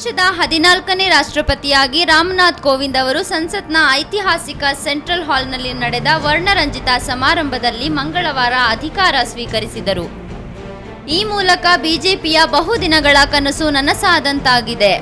ದೇಶದ ಹದಿನಾಲ್ಕನೇ ರಾಷ್ಟ್ರಪತಿಯಾಗಿ ರಾಮನಾಥ್ ಕೋವಿಂದ್ ಅವರು ಸಂಸತ್ನ ಐತಿಹಾಸಿಕ ಸೆಂಟ್ರಲ್ ಹಾಲ್ನಲ್ಲಿ ನಡೆದ ವರ್ಣರಂಜಿತ ಸಮಾರಂಭದಲ್ಲಿ ಮಂಗಳವಾರ ಅಧಿಕಾರ ಸ್ವೀಕರಿಸಿದರು. ಈ ಮೂಲಕ ಬಿಜೆಪಿಯ ಬಹುದಿನಗಳ ಕನಸು ನನಸಾದಂತಾಗಿದೆ.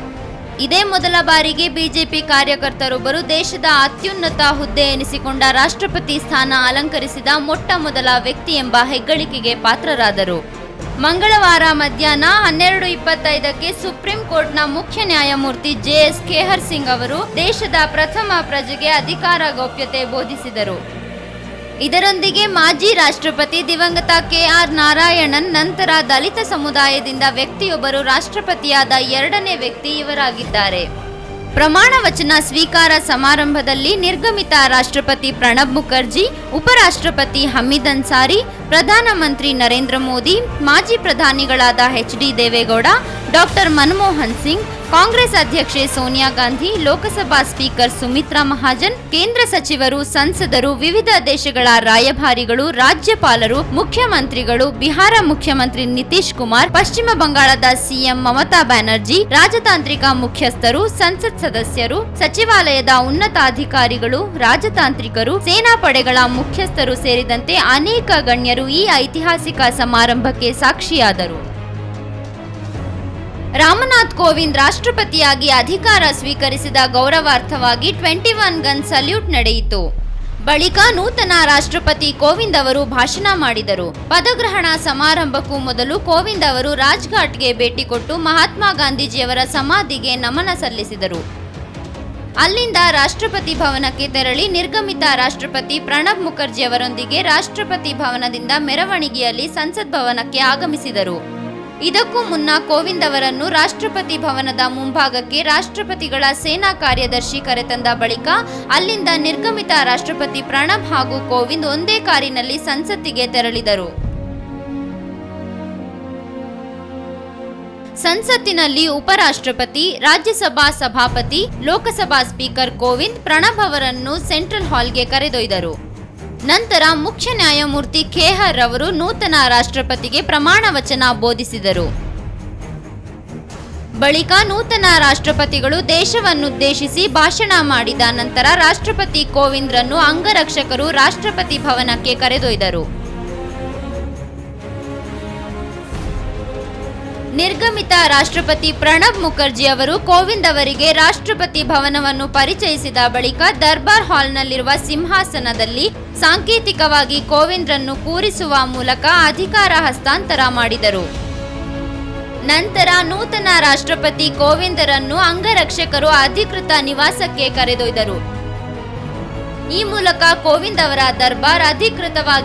ಇದೇ ಮೊದಲ ಬಾರಿಗೆ ಬಿಜೆಪಿ ಕಾರ್ಯಕರ್ತರೊಬ್ಬರು ದೇಶದ ಅತ್ಯುನ್ನತ ಹುದ್ದೆ ಎನಿಸಿಕೊಂಡ ರಾಷ್ಟ್ರಪತಿ ಸ್ಥಾನ ಅಲಂಕರಿಸಿದ ಮೊಟ್ಟ ಮೊದಲ ವ್ಯಕ್ತಿ ಎಂಬ ಹೆಗ್ಗಳಿಕೆಗೆ ಪಾತ್ರರಾದರು. ಮಂಗಳವಾರ ಮಧ್ಯಾಹ್ನ ಹನ್ನೆರಡು ಇಪ್ಪತ್ತೈದಕ್ಕೆ ಸುಪ್ರೀಂ ಕೋರ್ಟ್ನ ಮುಖ್ಯ ನ್ಯಾಯಮೂರ್ತಿ ಜೆ ಎಸ್ ಕೆಹರ್ ಸಿಂಗ್ ಅವರು ದೇಶದ ಪ್ರಥಮ ಪ್ರಜೆಗೆ ಅಧಿಕಾರ ಗೌಪ್ಯತೆ ಬೋಧಿಸಿದರು. ಇದರೊಂದಿಗೆ ಮಾಜಿ ರಾಷ್ಟ್ರಪತಿ ದಿವಂಗತ ಕೆ ಆರ್ ನಾರಾಯಣನ್, ನಂತರ ದಲಿತ ಸಮುದಾಯದಿಂದ ವ್ಯಕ್ತಿಯೊಬ್ಬರು ರಾಷ್ಟ್ರಪತಿಯಾದ ಎರಡನೇ ವ್ಯಕ್ತಿ ಇವರಾಗಿದ್ದಾರೆ. ಪ್ರಮಾಣ ವಚನ ಸ್ವೀಕಾರ ಸಮಾರಂಭದಲ್ಲಿ ನಿರ್ಗಮಿತ ರಾಷ್ಟ್ರಪತಿ ಪ್ರಣಬ್ ಮುಖರ್ಜಿ, ಉಪರಾಷ್ಟ್ರಪತಿ ಹಮೀದ್ ಅನ್ಸಾರಿ ಪ್ರಧಾನಮಂತ್ರಿ ನರೇಂದ್ರ ಮೋದಿ, ಮಾಜಿ ಪ್ರಧಾನಿಗಳಾದ H D Deve Gowda, doctor Manmohan Singh, Congress ಅಧ್ಯಕ್ಷೆ ಸೋನಿಯಾ ಗಾಂಧಿ, ಲೋಕಸಭಾ ಸ್ಪೀಕರ್ ಸುಮಿತ್ರಾ ಮಹಾಜನ್, ಕೇಂದ್ರ ಸಚಿವರು, ಸಂಸದರು, ವಿವಿಧ ದೇಶಗಳ ರಾಯಭಾರಿಗಳು, ರಾಜ್ಯಪಾಲರು, ಮುಖ್ಯಮಂತ್ರಿಗಳು, ಬಿಹಾರ ಮುಖ್ಯಮಂತ್ರಿ ನಿತೀಶ್ ಕುಮಾರ್, ಪಶ್ಚಿಮ ಬಂಗಾಳದ ಸಿಎಂ ಮಮತಾ ಬ್ಯಾನರ್ಜಿ, ರಾಜತಾಂತ್ರಿಕ ಮುಖ್ಯಸ್ಥರು, ಸಂಸತ್ ಸದಸ್ಯರು, ಸಚಿವಾಲಯದ ಉನ್ನತಾಧಿಕಾರಿಗಳು, ರಾಜತಾಂತ್ರಿಕರು ಸೇನಾ ಪಡೆಗಳ ಮುಖ್ಯಸ್ಥರು ಸೇರಿದಂತೆ ಅನೇಕ ಗಣ್ಯರು ಈ ಐತಿಹಾಸಿಕ ಸಮಾರಂಭಕ್ಕೆ ಸಾಕ್ಷಿಯಾದರು. ರಾಮನಾಥ್ ಕೋವಿಂದ್ ರಾಷ್ಟ್ರಪತಿಯಾಗಿ ಅಧಿಕಾರ ಸ್ವೀಕರಿಸಿದ ಗೌರವಾರ್ಥವಾಗಿ ಟ್ವೆಂಟಿ ಒನ್ ಗನ್ ಸಲ್ಯೂಟ್ ನಡೆಯಿತು. ಬಳಿಕ ನೂತನ ರಾಷ್ಟ್ರಪತಿ ಕೋವಿಂದ್ ಅವರು ಭಾಷಣ ಮಾಡಿದರು. ಪದಗ್ರಹಣ ಸಮಾರಂಭಕ್ಕೂ ಮೊದಲು ಕೋವಿಂದ್ ಅವರು ರಾಜ್ಘಾಟ್ಗೆ ಭೇಟಿ ಕೊಟ್ಟು ಮಹಾತ್ಮ ಗಾಂಧೀಜಿಯವರ ಸಮಾಧಿಗೆ ನಮನ ಸಲ್ಲಿಸಿದರು. ಅಲ್ಲಿಂದ ರಾಷ್ಟ್ರಪತಿ ಭವನಕ್ಕೆ ತೆರಳಿ ನಿರ್ಗಮಿತ ರಾಷ್ಟ್ರಪತಿ ಪ್ರಣಬ್ ಮುಖರ್ಜಿ ಅವರೊಂದಿಗೆ ರಾಷ್ಟ್ರಪತಿ ಭವನದಿಂದ ಮೆರವಣಿಗೆಯಲ್ಲಿ ಸಂಸತ್ ಭವನಕ್ಕೆ ಆಗಮಿಸಿದರು. ಇದಕ್ಕೂ ಮುನ್ನ ಕೋವಿಂದ್ ಅವರನ್ನು ರಾಷ್ಟ್ರಪತಿ ಭವನದ ಮುಂಭಾಗಕ್ಕೆ ರಾಷ್ಟ್ರಪತಿಗಳ ಸೇನಾ ಕಾರ್ಯದರ್ಶಿ ಕರೆತಂದ ಬಳಿಕ ಅಲ್ಲಿಂದ ನಿರ್ಗಮಿತ ರಾಷ್ಟ್ರಪತಿ ಪ್ರಣಬ್ ಹಾಗೂ ಕೋವಿಂದ್ ಒಂದೇ ಕಾರಿನಲ್ಲಿ ಸಂಸತ್ತಿಗೆ ತೆರಳಿದರು. ಸಂಸತ್ತಿನಲ್ಲಿ ಉಪರಾಷ್ಟ್ರಪತಿ, ರಾಜ್ಯಸಭಾ ಸಭಾಪತಿ, ಲೋಕಸಭಾ ಸ್ಪೀಕರ್ ಕೋವಿಂದ್ ಪ್ರಣಬ್ ಅವರನ್ನು ಸೆಂಟ್ರಲ್ ಹಾಲ್ಗೆ ಕರೆದೊಯ್ದರು. ನಂತರ ಮುಖ್ಯ ನ್ಯಾಯಮೂರ್ತಿ ಖೇಹರ್ ಅವರು ನೂತನ ರಾಷ್ಟ್ರಪತಿಗೆ ಪ್ರಮಾಣ ವಚನ ಬೋಧಿಸಿದರು. ಬಳಿಕ ನೂತನ ರಾಷ್ಟ್ರಪತಿಗಳು ದೇಶವನ್ನುದ್ದೇಶಿಸಿ ಭಾಷಣ ಮಾಡಿದ ನಂತರ ರಾಷ್ಟ್ರಪತಿ ಕೋವಿಂದ್ರನ್ನು ಅಂಗರಕ್ಷಕರು ರಾಷ್ಟ್ರಪತಿ ಭವನಕ್ಕೆ ಕರೆದೊಯ್ದರು. ನಿರ್ಗಮಿತ ರಾಷ್ಟ್ರಪತಿ ಪ್ರಣಬ್ ಮುಖರ್ಜಿ ಅವರು ಕೋವಿಂದ್ ಅವರಿಗೆ ರಾಷ್ಟ್ರಪತಿ ಭವನವನ್ನು ಪರಿಚಯಿಸಿದ ಬಳಿಕ ದರ್ಬಾರ್ ಹಾಲ್ನಲ್ಲಿರುವ ಸಿಂಹಾಸನದಲ್ಲಿ ಸಾಂಕೇತಿಕವಾಗಿ ಕೋವಿಂದ್ರನ್ನು ಕೂರಿಸುವ ಮೂಲಕ ಅಧಿಕಾರ ಹಸ್ತಾಂತರ ಮಾಡಿದರು. ನಂತರ ನೂತನ ರಾಷ್ಟ್ರಪತಿ ಕೋವಿಂದರನ್ನು ಅಂಗರಕ್ಷಕರು ಅಧಿಕೃತ ನಿವಾಸಕ್ಕೆ ಕರೆದೊಯ್ದರು. ಈ ಮೂಲಕ ಕೋವಿಂದ್ ಅವರ ದರ್ಬಾರ್ ಅಧಿಕೃತವಾಗಿ